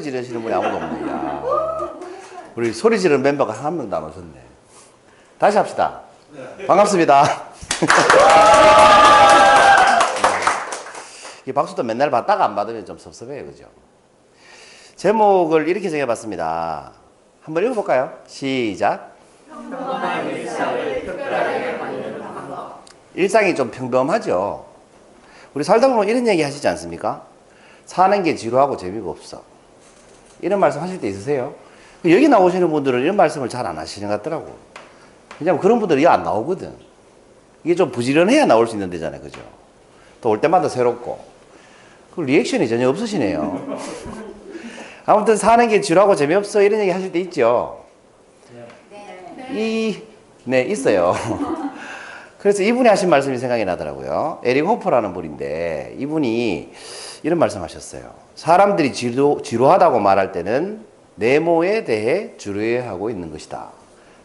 소리 지르시는 분이 아무도 없네. 야. 우리 소리 지르는 멤버가 한 명도 안 오셨네. 다시 합시다. 반갑습니다. 이 박수도 맨날 받다가 안 받으면 좀 섭섭해요, 그죠? 제목을 이렇게 정해봤습니다. 한번 읽어볼까요? 시작. 일상이 좀 평범하죠. 우리 살다 보면 이런 얘기 하시지 않습니까? 사는 게 지루하고 재미가 없어. 이런 말씀 하실 때 있으세요? 여기 나오시는 분들은 이런 말씀을 잘 안 하시는 것 같더라고. 왜냐면 그런 분들이 안 나오거든. 이게 좀 부지런해야 나올 수 있는 데잖아요. 그죠? 또 올 때마다 새롭고. 그 리액션이 전혀 없으시네요. 아무튼 사는 게 지루하고 재미없어 이런 얘기 하실 때 있죠? 이, 네, 있어요. 그래서 이분이 하신 말씀이 생각이 나더라고요. 에릭 호퍼라는 분인데 이분이 이런 말씀 하셨어요. 사람들이 지루, 지루하다고 말할 때는 네모에 대해 주루해하고 있는 것이다.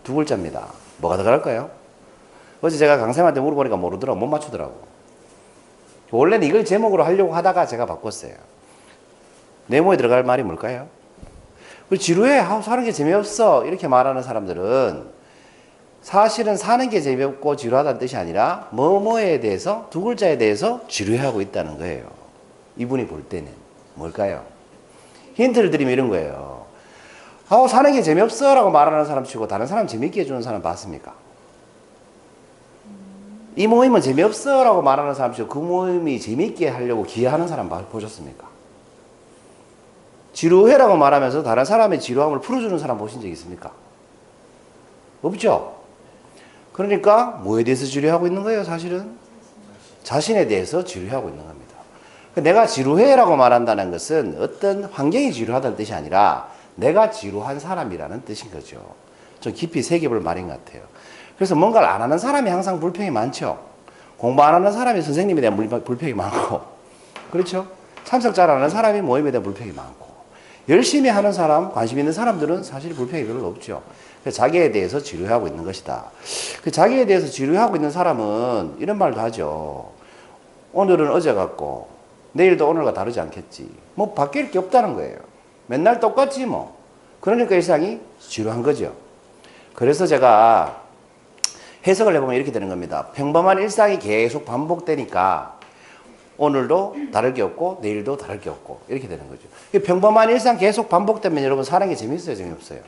두 글자입니다. 뭐가 들어갈까요? 어제 제가 강쌤한테 물어보니까 모르더라고. 못 맞추더라고. 원래는 이걸 제목으로 하려고 하다가 제가 바꿨어요. 네모에 들어갈 말이 뭘까요? 그 지루해. 아, 사는 게 재미없어. 이렇게 말하는 사람들은 사실은 사는 게 재미없고 지루하다는 뜻이 아니라 뭐뭐에 대해서 두 글자에 대해서 지루해하고 있다는 거예요. 이분이 볼 때는 뭘까요? 힌트를 드리면 이런 거예요. 아, 사는 게 재미없어 라고 말하는 사람 치고 다른 사람 재밌게 해주는 사람 봤습니까? 이 모임은 재미없어 라고 말하는 사람 치고 그 모임이 재밌게 하려고 기여하는 사람 봐- 보셨습니까? 지루해라고 말하면서 다른 사람의 지루함을 풀어주는 사람 보신 적 있습니까? 없죠? 그러니까 뭐에 대해서 지루하고 있는 거예요, 사실은? 자신에 대해서 지루하고 있는 겁니다. 내가 지루해라고 말한다는 것은 어떤 환경이 지루하다는 뜻이 아니라 내가 지루한 사람이라는 뜻인 거죠. 좀 깊이 새겨볼 말인 것 같아요. 그래서 뭔가를 안 하는 사람이 항상 불평이 많죠. 공부 안 하는 사람이 선생님에 대한 물- 불평이 많고, 그렇죠? 참석 잘안 하는 사람이 모임에 대한 불평이 많고, 열심히 하는 사람, 관심 있는 사람들은 사실 불평이 별로 없죠. 그래서 자기에 대해서 지루하고 있는 것이다. 그 자기에 대해서 지루하고 있는 사람은 이런 말도 하죠. 오늘은 어제 같고, 내일도 오늘과 다르지 않겠지. 뭐 바뀔 게 없다는 거예요. 맨날 똑같지 뭐. 그러니까 일상이 지루한 거죠. 그래서 제가 해석을 해보면 이렇게 되는 겁니다. 평범한 일상이 계속 반복되니까 오늘도 다를 게 없고 내일도 다를 게 없고 이렇게 되는 거죠. 이 평범한 일상 계속 반복되면 여러분 사는 게 재밌어요, 재미없어요?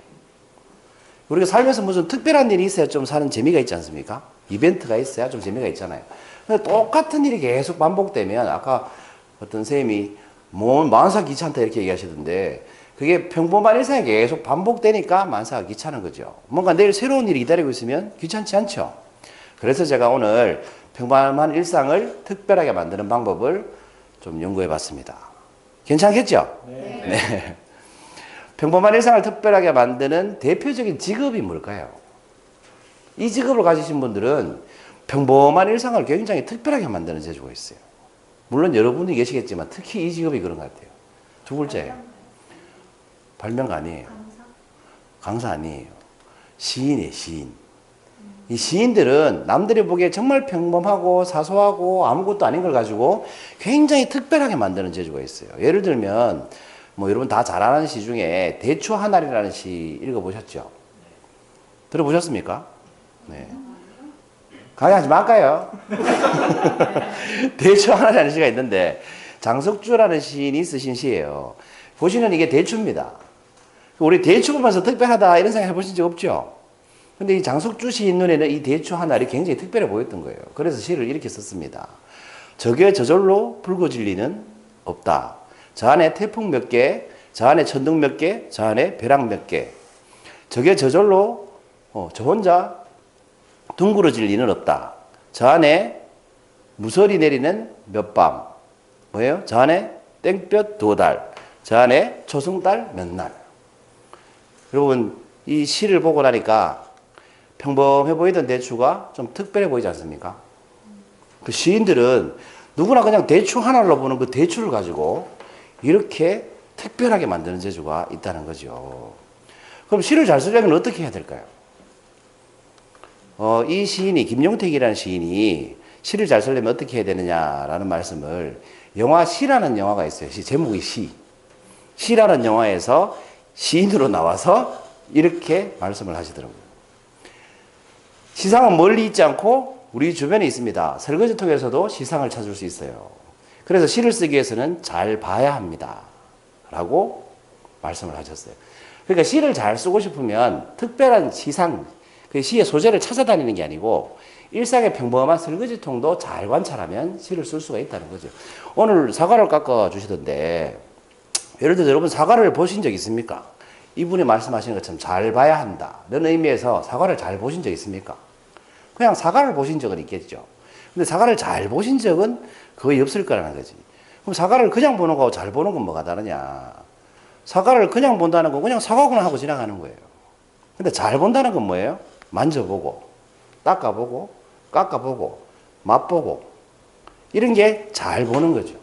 우리가 살면서 무슨 특별한 일이 있어야 좀 사는 재미가 있지 않습니까? 이벤트가 있어야 좀 재미가 있잖아요. 근데 똑같은 일이 계속 반복되면 아까 어떤 쌤이 뭐 만사 귀찮다 이렇게 얘기하시던데 그게 평범한 일상이 계속 반복되니까 만사가 귀찮은 거죠. 뭔가 내일 새로운 일이 기다리고 있으면 귀찮지 않죠. 그래서 제가 오늘 평범한 일상을 특별하게 만드는 방법을 좀 연구해 봤습니다. 괜찮겠죠? 네. 평범한 일상을 특별하게 만드는 대표적인 직업이 뭘까요? 이 직업을 가지신 분들은 평범한 일상을 굉장히 특별하게 만드는 재주가 있어요. 물론 여러분이 계시겠지만 특히 이 직업이 그런 것 같아요. 두 글자예요. 발명가 아니에요. 강사 아니에요. 시인이에요, 시인. 이 시인들은 남들이 보기에 정말 평범하고 사소하고 아무것도 아닌 걸 가지고 굉장히 특별하게 만드는 재주가 있어요. 예를 들면, 뭐 여러분 다 잘 아는 시 중에 대추 하나리라는 시 읽어보셨죠? 들어보셨습니까? 네. 강의하지 말까요? 대추 하나라는 시가 있는데 장석주라는 시인이 쓰신 시예요. 보시는 이게 대추입니다. 우리 대추 보면서 특별하다 이런 생각 해보신 적 없죠? 근데 이 장석주 시인 눈에는 이 대추 하나를 굉장히 특별해 보였던 거예요. 그래서 시를 이렇게 썼습니다. 적의 저절로 붉어질 리는 없다. 저 안에 태풍 몇 개, 저 안에 천둥 몇 개, 저 안에 벼락 몇 개. 적의 저절로 어, 저 혼자 둥그러질 리는 없다. 저 안에 무설이 내리는 몇 밤. 뭐예요? 저 안에 땡볕 두 달. 저 안에 초승달 몇 날. 여러분, 이 시를 보고 나니까 평범해 보이던 대추가 좀 특별해 보이지 않습니까? 그 시인들은 누구나 그냥 대추 하나로 보는 그 대추를 가지고 이렇게 특별하게 만드는 재주가 있다는 거죠. 그럼 시를 잘 쓰려면 어떻게 해야 될까요? 어, 이 시인이, 김용택이라는 시인이 시를 잘 쓰려면 어떻게 해야 되느냐라는 말씀을 영화 시라는 영화가 있어요. 시, 제목이 시. 시라는 영화에서 시인으로 나와서 이렇게 말씀을 하시더라고요. 시상은 멀리 있지 않고 우리 주변에 있습니다. 설거지통에서도 시상을 찾을 수 있어요. 그래서 시를 쓰기 위해서는 잘 봐야 합니다. 라고 말씀을 하셨어요. 그러니까 시를 잘 쓰고 싶으면 특별한 시상, 그 시의 소재를 찾아다니는 게 아니고 일상의 평범한 설거지통도 잘 관찰하면 시를 쓸 수가 있다는 거죠. 오늘 사과를 깎아 주시던데 예를 들어 여러분 사과를 보신 적 있습니까? 이분이 말씀하시는 것처럼 잘 봐야 한다. 는 의미에서 사과를 잘 보신 적 있습니까? 그냥 사과를 보신 적은 있겠죠. 근데 사과를 잘 보신 적은 거의 없을 거라는 거지. 그럼 사과를 그냥 보는 거하고 잘 보는 건 뭐가 다르냐? 사과를 그냥 본다는 건 그냥 사과구나 하고 지나가는 거예요. 근데 잘 본다는 건 뭐예요? 만져보고, 닦아보고, 깎아보고, 맛보고, 이런 게 잘 보는 거죠.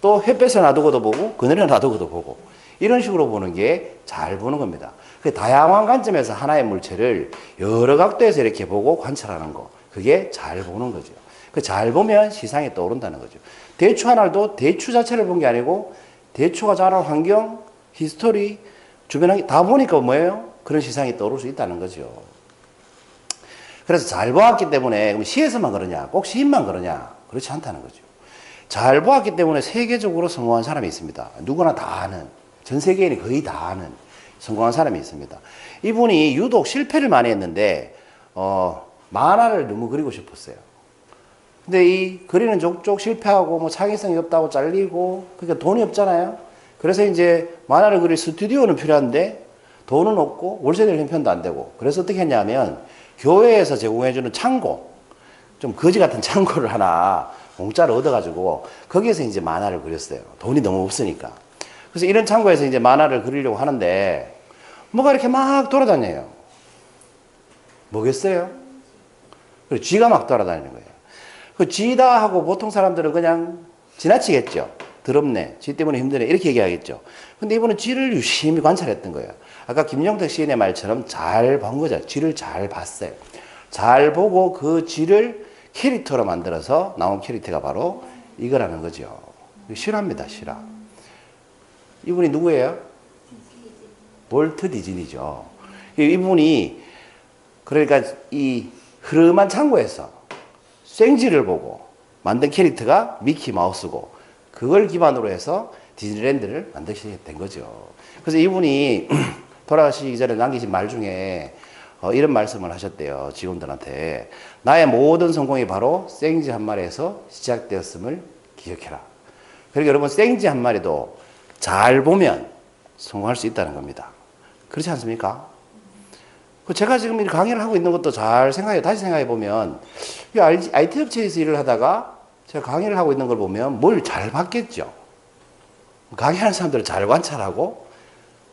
또 햇볕에 놔두고도 보고, 그늘에 놔두고도 보고, 이런 식으로 보는 게 잘 보는 겁니다. 그 다양한 관점에서 하나의 물체를 여러 각도에서 이렇게 보고 관찰하는 거, 그게 잘 보는 거죠. 그 잘 보면 시상이 떠오른다는 거죠. 대추 하나도 대추 자체를 본 게 아니고 대추가 자란 환경, 히스토리, 주변 환경 다 보니까 뭐예요? 그런 시상이 떠오를 수 있다는 거죠. 그래서 잘 보았기 때문에 시에서만 그러냐? 꼭 시인만 그러냐? 그렇지 않다는 거죠. 잘 보았기 때문에 세계적으로 성공한 사람이 있습니다. 누구나 다 아는, 전 세계인이 거의 다 아는 성공한 사람이 있습니다. 이분이 유독 실패를 많이 했는데, 어, 만화를 너무 그리고 싶었어요. 근데 이 그리는 족족 실패하고 뭐 창의성이 없다고 잘리고 그러니까 돈이 없잖아요. 그래서 이제 만화를 그릴 스튜디오는 필요한데 돈은 없고 월세 낼 형편도 안 되고 그래서 어떻게 했냐면 교회에서 제공해주는 창고 좀 거지 같은 창고를 하나 공짜로 얻어가지고 거기에서 이제 만화를 그렸어요. 돈이 너무 없으니까. 그래서 이런 창고에서 이제 만화를 그리려고 하는데 뭐가 이렇게 막 돌아다녀요. 뭐겠어요? 그리고 쥐가 막 돌아다니는 거예요. 그 쥐다 하고 보통 사람들은 그냥 지나치겠죠. 더럽네. 쥐 때문에 힘드네. 이렇게 얘기하겠죠. 근데 이분은 쥐를 유심히 관찰했던 거예요. 아까 김영택 시인의 말처럼 잘 본 거죠. 쥐를 잘 봤어요. 잘 보고 그 쥐를 캐릭터로 만들어서 나온 캐릭터가 바로 이거라는 거죠. 실화입니다, 실화. 이분이 누구예요? 볼트 디즈니죠. 이분이 그러니까 이 흐름한 창고에서 생쥐를 보고 만든 캐릭터가 미키 마우스고 그걸 기반으로 해서 디즈니랜드를 만드시게 된 거죠. 그래서 이분이 돌아가시기 전에 남기신 말 중에 어, 이런 말씀을 하셨대요. 직원들한테. 나의 모든 성공이 바로 생쥐 한 마리에서 시작되었음을 기억해라. 그러니까 여러분 생쥐 한 마리도 잘 보면 성공할 수 있다는 겁니다. 그렇지 않습니까? 그 제가 지금 이 강의를 하고 있는 것도 잘 생각해, 다시 생각해 보면, 이 IT 업체에서 일을 하다가 제가 강의를 하고 있는 걸 보면 뭘 잘 봤겠죠. 강의하는 사람들을 잘 관찰하고,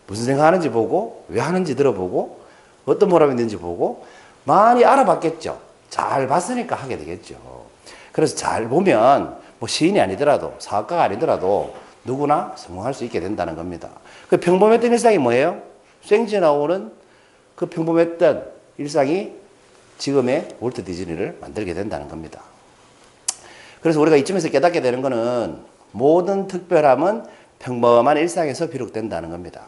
무슨 생각하는지 보고, 왜 하는지 들어보고, 어떤 보람이 있는지 보고, 많이 알아봤겠죠. 잘 봤으니까 하게 되겠죠. 그래서 잘 보면, 뭐 시인이 아니더라도, 사학가가 아니더라도, 누구나 성공할 수 있게 된다는 겁니다. 그 평범했던 일상이 뭐예요? 생쥐 나오는 그 평범했던 일상이 지금의 월트 디즈니를 만들게 된다는 겁니다. 그래서 우리가 이쯤에서 깨닫게 되는 것은 모든 특별함은 평범한 일상에서 비롯된다는 겁니다.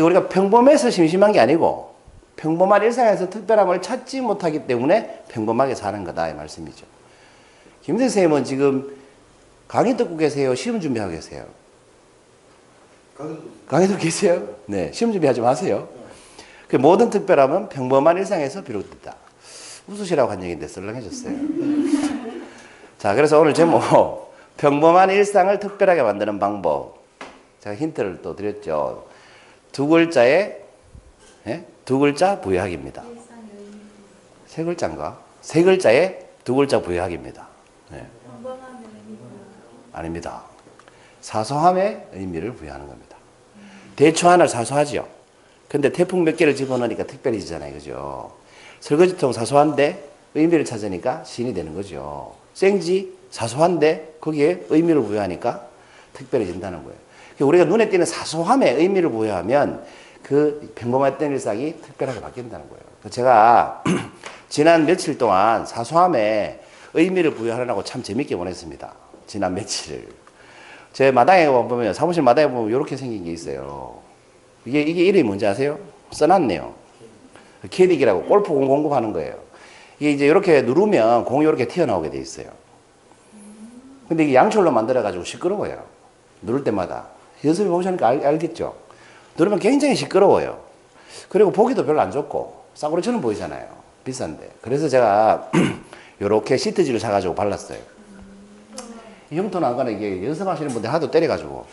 그러니까 우리가 평범해서 심심한 게 아니고 평범한 일상에서 특별함을 찾지 못하기 때문에 평범하게 사는 거다 이 말씀이죠. 김대 선생님은 지금 강의 듣고 계세요? 시험 준비하고 계세요? 강의 듣고 계세요? 네, 시험 준비하지 마세요. 그 모든 특별함은 평범한 일상에서 비롯됐다. 웃으시라고 한 얘기인데 썰렁해졌어요. 자, 그래서 오늘 제목 평범한 일상을 특별하게 만드는 방법. 제가 힌트를 또 드렸죠. 두 글자의 예? 두 글자 부여하기입니다. 세 글자인가? 세 글자의 두 글자 부여하기입니다. 네. 아닙니다. 사소함에 의미를 부여하는 겁니다. 대추 하나를 사소하죠. 근데 태풍 몇 개를 집어넣으니까 특별해지잖아요. 그죠? 설거지통 사소한데 의미를 찾으니까 신이 되는 거죠. 생지 사소한데 거기에 의미를 부여하니까 특별해진다는 거예요. 그러니까 우리가 눈에 띄는 사소함에 의미를 부여하면 그 평범했던 일상이 특별하게 바뀐다는 거예요. 제가 지난 며칠 동안 사소함에 의미를 부여하려고 참 재밌게 보냈습니다. 지난 며칠을. 제 마당에 보면, 사무실 마당에 보면 이렇게 생긴 게 있어요. 이게, 이게 이름이 뭔지 아세요? 써놨네요. 캐딕이라고 골프 공 공급하는 거예요. 이게 이제 이렇게 누르면 공이 이렇게 튀어나오게 돼 있어요. 근데 이게 양철로 만들어가지고 시끄러워요. 누를 때마다. 연습해 보시니까 알, 알겠죠? 누르면 굉장히 시끄러워요. 그리고 보기도 별로 안 좋고, 싸구려처럼 보이잖아요. 비싼데. 그래서 제가 요렇게 시트지를 사가지고 발랐어요. 이 형태는 안 가는 이게 연습하시는 분들 하도 때려가지고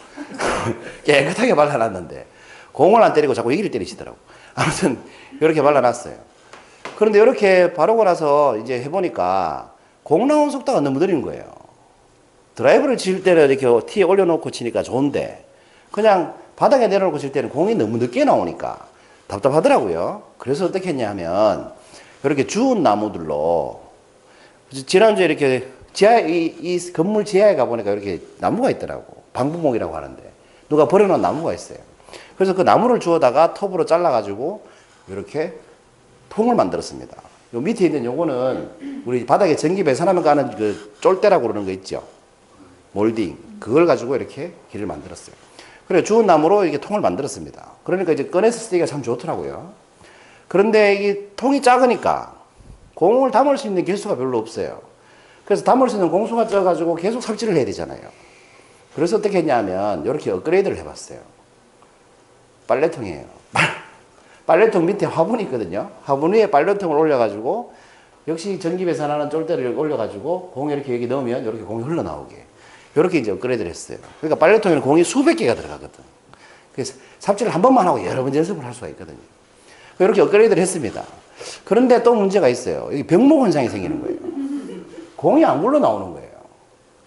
깨끗하게 발라놨는데 공을 안 때리고 자꾸 여기를 때리시더라고. 아무튼 이렇게 발라놨어요. 그런데 이렇게 바르고 나서 이제 해보니까 공 나온 속도가 너무 느린 거예요. 드라이브를 칠 때는 이렇게 티에 올려놓고 치니까 좋은데 그냥 바닥에 내려놓고 칠 때는 공이 너무 늦게 나오니까 답답하더라고요. 그래서 어떻게 했냐 하면 이렇게 주운 나무들로 지난주에 이렇게 지하, 이, 이 건물 지하에 가 보니까 이렇게 나무가 있더라고. 방부목이라고 하는데. 누가 버려놓은 나무가 있어요. 그래서 그 나무를 주워다가 톱으로 잘라가지고 이렇게 통을 만들었습니다. 요 밑에 있는 요거는 우리 바닥에 전기 배선하면 가는 그 쫄대라고 그러는 거 있죠. 몰딩. 그걸 가지고 이렇게 길을 만들었어요. 그래, 주운 나무로 이렇게 통을 만들었습니다. 그러니까 이제 꺼내서 쓰기가 참 좋더라고요. 그런데 이 통이 작으니까 공을 담을 수 있는 개수가 별로 없어요. 그래서 담을 수 있는 공수가 쪄가지고 계속 삽질을 해야 되잖아요. 그래서 어떻게 했냐면 이렇게 업그레이드를 해봤어요. 빨래통이에요. 빨래통 밑에 화분이 있거든요. 화분 위에 빨래통을 올려가지고 역시 전기 배선하는 쫄대를 올려가지고 공이 이렇게 여기 넣으면 이렇게 공이 흘러나오게. 이렇게 이제 업그레이드를 했어요. 그러니까 빨래통에는 공이 수백 개가 들어가거든. 그래서 삽질을 한 번만 하고 여러 번 연습을 할 수가 있거든요. 이렇게 업그레이드를 했습니다. 그런데 또 문제가 있어요. 여기 병목 현상이 생기는 거예요. 공이 안 굴러 나오는 거예요.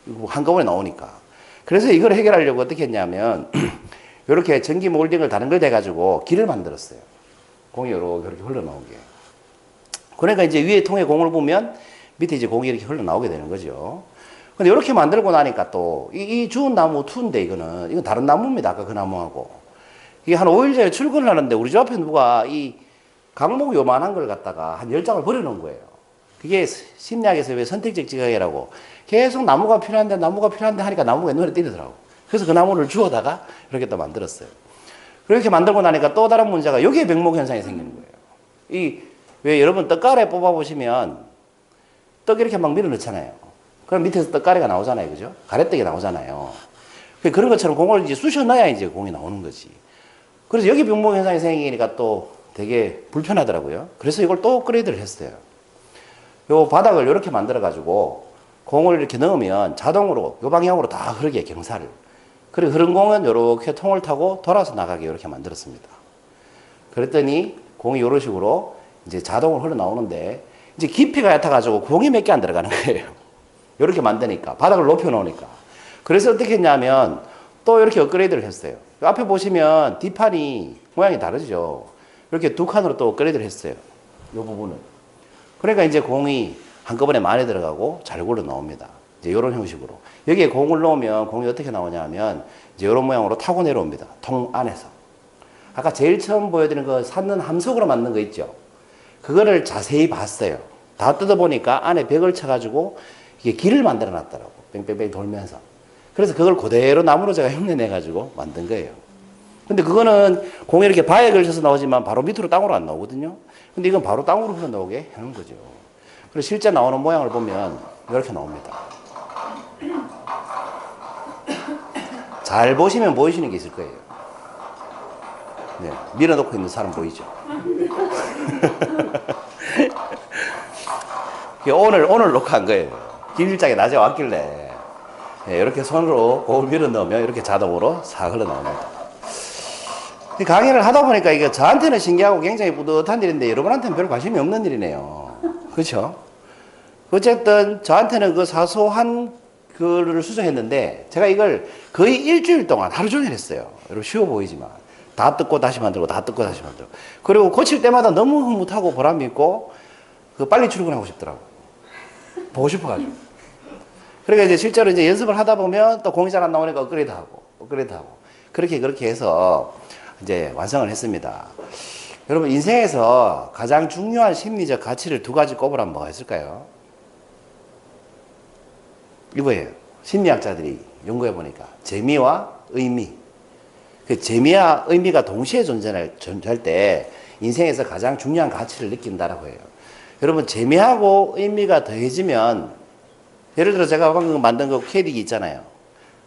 이거 한꺼번에 나오니까. 그래서 이걸 해결하려고 어떻게 했냐면, 이렇게 전기 몰딩을 다른 걸 대가지고 길을 만들었어요. 공이 이렇게 흘러나오게. 그러니까 이제 위에 통에 공을 보면 밑에 이제 공이 이렇게 흘러나오게 되는 거죠. 근데 이렇게 만들고 나니까 또, 이, 이 주운 나무 투인데 이거는, 이건 다른 나무입니다. 아까 그 나무하고. 이게 한 5일 전에 출근을 하는데 우리 집 앞에 누가 이 강목 요만한 걸 갖다가 한 10장을 버려놓은 거예요. 그게 심리학에서 왜 선택적 지각이라고 계속 나무가 필요한데 나무가 필요한데 하니까 나무가 눈에 띄더라고. 그래서 그 나무를 주워다가 이렇게 또 만들었어요. 그렇게 만들고 나니까 또 다른 문제가 여기에 병목 현상이 생기는 거예요. 이 왜 여러분 떡가래 뽑아 보시면 떡 이렇게 막 밀어 넣잖아요. 그럼 밑에서 떡가래가 나오잖아요. 그죠? 가래떡이 나오잖아요. 그런 것처럼 공을 이제 쑤셔 넣어야 이제 공이 나오는 거지. 그래서 여기 병목 현상이 생기니까 또 되게 불편하더라고요. 그래서 이걸 또 업그레이드를 했어요. 요 바닥을 이렇게 만들어 가지고 공을 이렇게 넣으면 자동으로 요 방향으로 다 흐르게 경사를. 그리고 흐른 공은 이렇게 통을 타고 돌아서 나가게 이렇게 만들었습니다. 그랬더니 공이 이런 식으로 이제 자동으로 흘러 나오는데 이제 깊이가 얕아가지고 공이 몇 개 안 들어가는 거예요. 이렇게 만드니까 바닥을 높여 놓으니까. 그래서 어떻게 했냐면 또 이렇게 업그레이드를 했어요. 앞에 보시면 뒷판이 모양이 다르죠. 이렇게 두 칸으로 또 업그레이드를 했어요. 이 부분은. 그러니까 이제 공이 한꺼번에 많이 들어가고 잘 굴러 나옵니다. 이제 이런 형식으로. 여기에 공을 넣으면 공이 어떻게 나오냐면 이제 이런 모양으로 타고 내려옵니다. 통 안에서. 아까 제일 처음 보여드린 그 샀는 함석으로 만든 거 있죠. 그거를 자세히 봤어요. 다 뜯어보니까 안에 벽을 쳐가지고 이게 길을 만들어 놨더라고. 뺑뺑뺑 돌면서. 그래서 그걸 그대로 나무로 제가 흉내내가지고 만든 거예요. 근데 그거는 공에 이렇게 바에 걸쳐서 나오지만 바로 밑으로 땅으로 안 나오거든요. 근데 이건 바로 땅으로 흘러나오게 하는 거죠. 그리고 실제 나오는 모양을 보면 이렇게 나옵니다. 잘 보시면 보이시는 게 있을 거예요. 네, 밀어놓고 있는 사람 보이죠? 오늘, 오늘 녹화한 거예요. 길장에 낮에 왔길래. 네, 이렇게 손으로 공을 밀어 넣으면 이렇게 자동으로 싹 흘러 나옵니다. 이 강의를 하다 보니까 이게 저한테는 신기하고 굉장히 뿌듯한 일인데 여러분한테는 별 관심이 없는 일이네요. 그렇죠? 어쨌든 저한테는 그 사소한 그거를 수정했는데 제가 이걸 거의 일주일 동안 하루 종일 했어요. 여러분 쉬워 보이지만 다 뜯고 다시 만들고 다 뜯고 다시 만들고 그리고 고칠 때마다 너무 흐뭇하고 보람이 있고 그 빨리 출근하고 싶더라고. 보고 싶어가지고. 그러니까 이제 실제로 이제 연습을 하다 보면 또 공이 잘 안 나오니까 업그레이드 하고 업그레이드 하고 그렇게 그렇게 해서 이제 완성을 했습니다. 여러분 인생에서 가장 중요한 심리적 가치를 두 가지 꼽으라면 뭐가 있을까요? 이거예요. 심리학자들이 연구해 보니까 재미와 의미. 그 재미와 의미가 동시에 존재할, 때 인생에서 가장 중요한 가치를 느낀다라고 해요. 여러분 재미하고 의미가 더해지면 예를 들어 제가 방금 만든 거 캐릭이 있잖아요.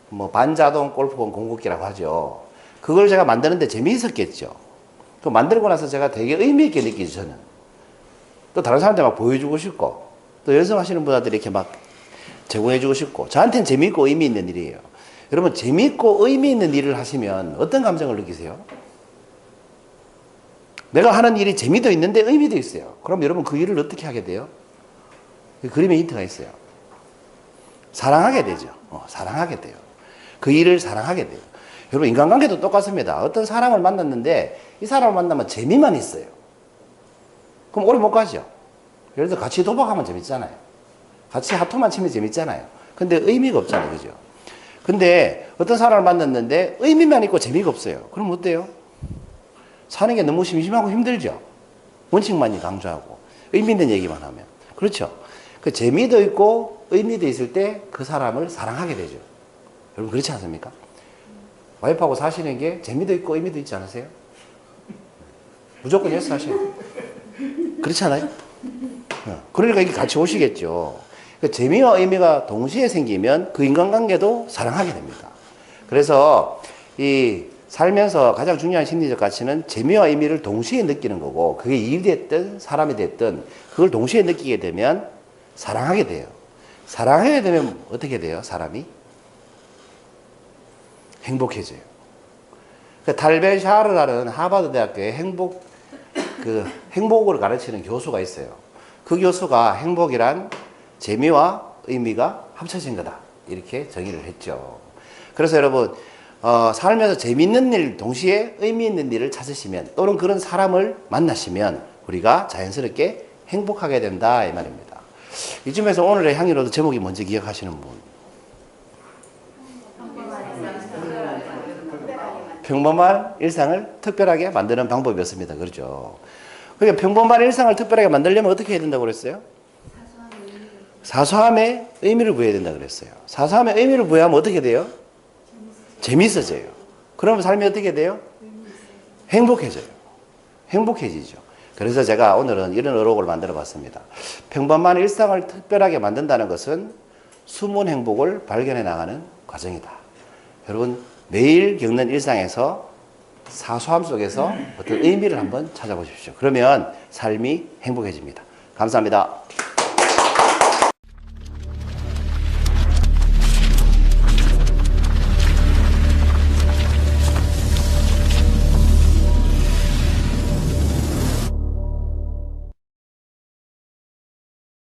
뭐 반자동 골프공 공급기라고 하죠. 그걸 제가 만드는데 재미있었겠죠. 그 만들고 나서 제가 되게 의미 있게 느끼죠 저는. 또 다른 사람한테 막 보여주고 싶고 또 연습하시는 분들이 이렇게 막 제공해주고 싶고 저한테는 재미있고 의미 있는 일이에요. 여러분 재미있고 의미 있는 일을 하시면 어떤 감정을 느끼세요? 내가 하는 일이 재미도 있는데 의미도 있어요. 그럼 여러분 그 일을 어떻게 하게 돼요? 그 그림에 힌트가 있어요. 사랑하게 되죠. 어, 사랑하게 돼요. 그 일을 사랑하게 돼요. 여러분 인간관계도 똑같습니다. 어떤 사람을 만났는데 이 사람을 만나면 재미만 있어요. 그럼 오래 못 가죠. 예를 들어 같이 도박하면 재밌잖아요. 같이 하토만 치면 재밌잖아요. 근데 의미가 없잖아요. 그죠? 근데 어떤 사람을 만났는데 의미만 있고 재미가 없어요. 그럼 어때요? 사는 게 너무 심심하고 힘들죠. 원칙만 강조하고 의미 있는 얘기만 하면 그렇죠. 그 재미도 있고 의미도 있을 때 그 사람을 사랑하게 되죠. 여러분 그렇지 않습니까? 와이프하고 사시는 게 재미도 있고 의미도 있지 않으세요? 무조건 예스 하셔요. 그렇지 않아요? 어, 그러니까 이게 같이 오시겠죠. 그 재미와 의미가 동시에 생기면 그 인간관계도 사랑하게 됩니다. 그래서 이 살면서 가장 중요한 심리적 가치는 재미와 의미를 동시에 느끼는 거고 그게 일이 됐든 사람이 됐든 그걸 동시에 느끼게 되면 사랑하게 돼요. 사랑하게 되면 어떻게 돼요? 사람이 행복해져요. 그 달벨 샤르라는 하버드 대학교의 행복 그 행복을 가르치는 교수가 있어요. 그 교수가 행복이란 재미와 의미가 합쳐진 거다. 이렇게 정의를 했죠. 그래서 여러분, 어, 살면서 재미있는 일, 동시에 의미 있는 일을 찾으시면 또는 그런 사람을 만나시면 우리가 자연스럽게 행복하게 된다. 이 말입니다. 이쯤에서 오늘의 향유로도 제목이 뭔지 기억하시는 분? 평범한 일상을 특별하게 만드는 방법이었습니다. 그렇죠? 그러니까 평범한 일상을 특별하게 만들려면 어떻게 해야 된다고 그랬어요? 사소함에 의미를 부여해야 된다 그랬어요. 사소함에 의미를 부여하면 어떻게 돼요? 재밌어져요. 그러면 삶이 어떻게 돼요? 행복해져요. 행복해지죠. 그래서 제가 오늘은 이런 어록을 만들어 봤습니다. 평범한 일상을 특별하게 만든다는 것은 숨은 행복을 발견해 나가는 과정이다. 여러분, 매일 겪는 일상에서 사소함 속에서 어떤 의미를 한번 찾아보십시오. 그러면 삶이 행복해집니다. 감사합니다.